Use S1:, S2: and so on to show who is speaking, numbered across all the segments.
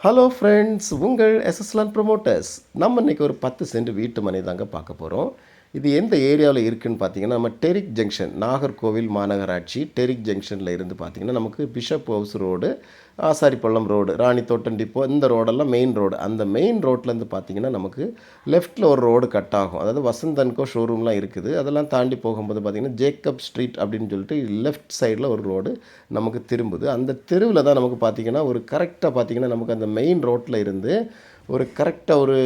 S1: Hello friends உங்கள் எஸ்எஸ்லான் promoters நம்ம இன்றைக்கி ஒரு பத்து சென்ட் வீட்டு மனை தாங்க பார்க்க போகிறோம் இது எந்த ஏரியாவில் இருக்குதுன்னு பார்த்தீங்கன்னா நம்ம டெரிக் ஜங்ஷன் நாகர்கோவில் மாநகராட்சி டெரிக் ஜங்ஷனில் இருந்து பார்த்திங்கன்னா நமக்கு Bishop House road Asaripallam road Ranithottam depot இந்த ரோடெல்லாம் மெயின் ரோடு அந்த மெயின் ரோட்லேருந்து பார்த்தீங்கன்னா நமக்கு லெஃப்ட்டில் ஒரு ரோடு கட் ஆகும். அதாவது வசந்தன்கோ ஷோரூம்லாம் இருக்குது. அதெல்லாம் தாண்டி போகும்போது பார்த்தீங்கன்னா ஜேக்கப் ஸ்ட்ரீட் அப்படின்னு சொல்லிட்டு லெஃப்ட் சைடில் ஒரு ரோடு நமக்கு திரும்புது. அந்த தெருவில் தான் நமக்கு பார்த்தீங்கன்னா ஒரு கரெக்டாக பார்த்தீங்கன்னா நமக்கு அந்த மெயின் ரோட்டில் இருந்து ஒரு கரெக்டாக ஒரு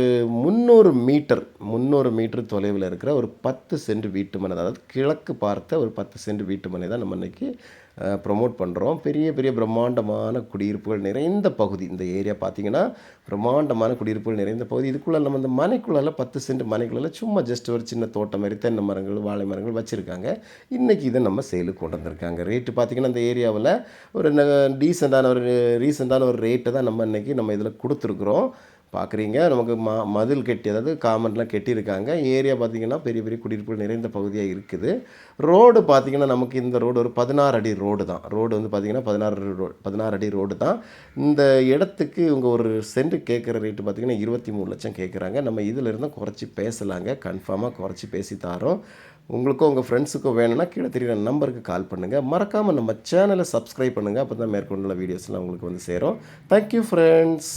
S1: முந்நூறு மீட்டர் முந்நூறு மீட்டர் தொலைவில் இருக்கிற ஒரு பத்து சென்ட் வீட்டு மனை அதாவது கிழக்கு பார்த்த ஒரு பத்து சென்ட் வீட்டு மனை தான் நம்ம இன்றைக்கி ப்ரொமோட் பண்ணுறோம் பெரிய பெரிய பிரம்மாண்டமான குடியிருப்புகள் நிறைந்த பகுதி இந்த ஏரியா பார்த்தீங்கன்னா பிரம்மாண்டமான குடியிருப்புகள் நிறைந்த பகுதி. இதுக்குள்ளே நம்ம இந்த மனைக்குள்ளால பத்து சென்ட் மனைக்குள்ளால சும்மா ஜஸ்ட் ஒரு சின்ன தோட்டம் மாதிரி தென்னை மரங்கள் வாழை மரங்கள் வச்சுருக்காங்க. இன்றைக்கி இதை நம்ம சேலுக்கு கொண்டு வந்திருக்காங்க. ரேட்டு பார்த்திங்கன்னா இந்த ஏரியாவில் ஒரு டீசெண்டான ஒரு ரீசெண்டான ஒரு ரேட்டை தான் நம்ம இன்றைக்கி நம்ம இதில் கொடுத்துருக்குறோம். பார்க்குறீங்க நமக்கு ம மதில் கட்டி அதாவது காமெண்ட்லாம் கட்டியிருக்காங்க. ஏரியா பார்த்திங்கன்னா பெரிய பெரிய குடியிருப்புகள் நிறைந்த பகுதியாக இருக்குது. ரோடு பார்த்திங்கன்னா நமக்கு இந்த ரோடு ஒரு பதினாறு அடி ரோடு தான். ரோடு வந்து பார்த்திங்கன்னா பதினாறு ரோ பதினாறு அடி ரோடு தான். இந்த இடத்துக்கு இவங்க ஒரு சென்ட் கேட்குற ரேட்டு பார்த்திங்கன்னா இருபத்தி மூணு லட்சம் கேட்குறாங்க நம்ம இதில் இருந்தால் குறைச்சி பேசலாங்க. கன்ஃபார்மாக குறைச்சி பேசி தாரோம். உங்களுக்கும் உங்கள் ஃப்ரெண்ட்ஸுக்கும் வேணும்னா கீழே தெரியுற நம்பருக்கு கால் பண்ணுங்கள் மறக்காமல் நம்ம சேனலை சப்ஸ்கிரைப் பண்ணுங்கள் அப்போ தான் மேற்கொண்டுள்ள வீடியோஸ்லாம் உங்களுக்கு வந்து சேரும். Thank you friends